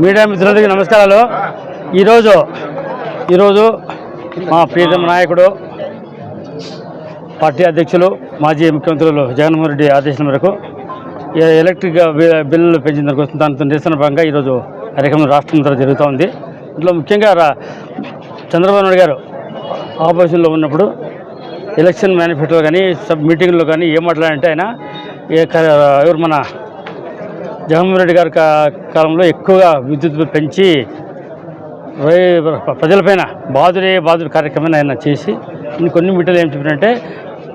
Media మిత్రులకి నమస్కారాలు. ఈరోజు ఈరోజు మా ప్రియతమ నాయకుడు పార్టీ అధ్యక్షులు మాజీ ముఖ్యమంత్రులు జగన్మోహన్ రెడ్డి ఆదేశాల మేరకు ఎలక్ట్రిక్ బిల్లులు పెంచిన దానికోసం దానితో నిరసనపరంగా ఈరోజు కార్యక్రమం రాష్ట్రం ద్వారా జరుగుతూ ఉంది. ఇంట్లో ముఖ్యంగా రా- చంద్రబాబు నాయుడు గారు ఆపోజిషన్లో ఉన్నప్పుడు ఎలక్షన్ మేనిఫెస్టోలో కానీ సబ్ మీటింగ్లో కానీ ఏం మాట్లాడంటే ఆయన క- ఎవరు మన జగన్మోహన్ రెడ్డి గారి కాలంలో ఎక్కువగా విద్యుత్ పెంచి ప్రజలపైన బాధురే బాధుడు కార్యక్రమాన్ని ఆయన చేసి కొన్ని మీటర్లు ఏం చెప్పినంటే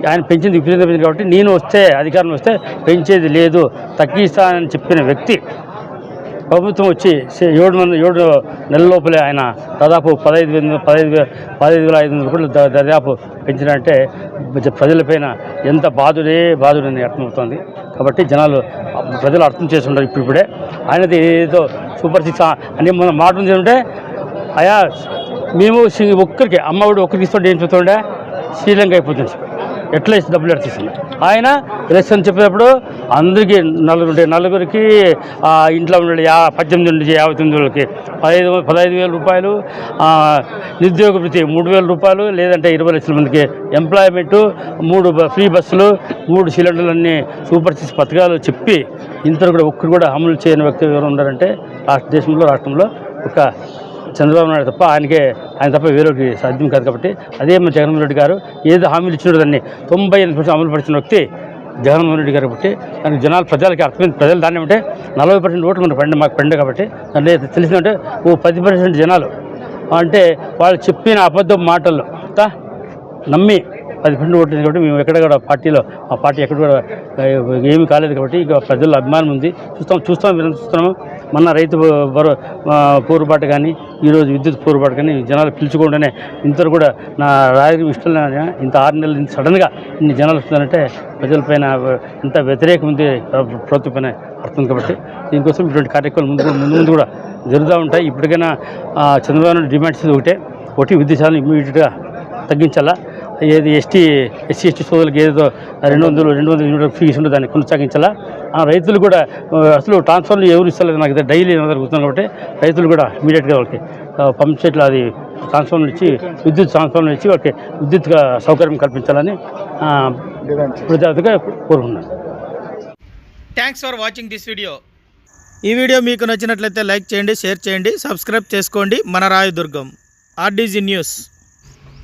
ఆయన పెంచింది విపరీతంగా పెంచింది కాబట్టి నేను వస్తే అధికారం వస్తే పెంచేది లేదు తగ్గిస్తానని చెప్పిన వ్యక్తి ప్రభుత్వం వచ్చి ఏడు మంది ఏడు నెలల లోపలే ఆయన దాదాపు పదహైదు వేల పదహైదు వేల పదహైదు వేల ఐదు వందల కోట్లు దాదాపు పెంచినంటే ప్రజలపైన ఎంత బాధుడే బాధుడని అర్థమవుతుంది. కాబట్టి జనాలు ప్రజలు అర్థం చేసుకుంటారు ఇప్పుడిప్పుడే. ఆయనది ఏదో సూపర్ సిక్స్ అనే అని మన మాట ఉంది ఉంటే అయా మేము ఒక్కరికి అమ్మఒడి ఒక్కరికి ఇస్తుంటే ఏం చెప్తుండే? శ్రీలంక అయిపోతుంది. ఎట్లా ఇస్తే డబ్బులు ఎట్లా ఇస్తుంది ఆయన ఎలక్షన్ చెప్పేటప్పుడు అందరికీ నలుగురు నలుగురికి ఇంట్లో ఉండే యా పద్దెనిమిది నుండి యాభై తొమ్మిది వేలకి పదహైదు పదహైదు వేల రూపాయలు నిరుద్యోగ వృత్తి మూడు వేల రూపాయలు లేదంటే ఇరవై లక్షల మందికి ఎంప్లాయ్మెంటు మూడు బ- ఫ్రీ బస్సులు మూడు సిలిండర్లన్నీ సూపర్ సిక్స్ పథకాలు చెప్పి ఇంతలో కూడా ఒక్కరు కూడా అమలు చేయని వ్యక్తి ఎవరు ఉన్నారంటే రాష్ట్ర దేశంలో రాష్ట్రంలో ఒక చంద్రబాబు నాయుడు తప్ప ఆయనకే ఆయన తప్ప వేరొకటి సాధ్యం కాదు కాబట్టి అదే మన జగన్మోహన్ రెడ్డి గారు ఏదో హామీలు ఇచ్చినాడు దాన్ని తొంభై ఎనిమిది పర్సెంట్ అమలు పరిచిన వ్యక్తి జగన్మోహన్ రెడ్డి గారు కాబట్టి దానికి జనాలు ప్రజలకి అర్థమైంది ప్రజలు దాన్ని అంటే నలభై పర్సెంట్ ఓట్లు మన ఫ్రెండ్ మాకు ఫ్రెండ్ కాబట్టి దాన్ని తెలిసిందంటే ఓ పది పర్సెంట్ జనాలు. అంటే వాళ్ళు చెప్పిన అబద్ధం మాటలు. తా నమ్మి పది పర్సెంట్ ఓట్లు కాబట్టి మేము ఎక్కడ కూడా పార్టీలో ఆ పార్టీ ఎక్కడ కూడా ఏమీ కాలేదు కాబట్టి ఇక ప్రజల్లో అభిమానం ఉంది. చూస్తాం చూస్తాం వినం చూస్తున్నాము. మొన్న రైతు బరో ఆ, కానీ ఈరోజు విద్యుత్ పూరుబాటు కానీ జనాలు పిలుచుకుంటేనే ఇంతరు కూడా నా రాజకీయ ఇష్టం ఇంత ఆరు నెలలు ఇంత సడన్గా ఇన్ని జనాలు వస్తుందంటే ప్రజలపైన ఎంత వ్యతిరేకం ఉంది ప్రభుత్వం పైన అర్థం కాబట్టి దీనికోసం ఇటువంటి కార్యక్రమాలు ముందు ముందు ముందు కూడా జరుగుతూ ఉంటాయి. ఇప్పటికైనా చంద్రబాబు డిమాండ్స్ ఒకటే ఒకటి విద్యుత్ శాతం ఇమ్మీడియట్గా తగ్గించాలా? ఏది ఎస్టీ ఎస్సీ ఎస్టీ సోదరులకు ఏదో రెండు వందలు రెండు వందల యూనిట్ ఫీజు ఉంటే దాన్ని కొనసాగించాలా? ఆ రైతులు కూడా అసలు ట్రాన్స్ఫర్లు ఎవరు ఇస్తలేదు నాకు డైలీ జరుగుతుంది కాబట్టి రైతులు కూడా ఇమీడియట్గా వాళ్ళకి పంప్ సెట్లు అది ట్రాన్స్ఫార్మర్ ఇచ్చి విద్యుత్ ట్రాన్స్ఫార్మర్ ఇచ్చి వాళ్ళకి విద్యుత్ సౌకర్యం కల్పించాలని ఆ, ప్రజాతిగా కోరుకున్నాను thanks for watching this video ఈ వీడియో మీకు నచ్చినట్లయితే లైక్ చేయండి షేర్ చేయండి సబ్స్క్రైబ్ చేసుకోండి. మన రాయదుర్గం ఆర్డీజీ న్యూస్.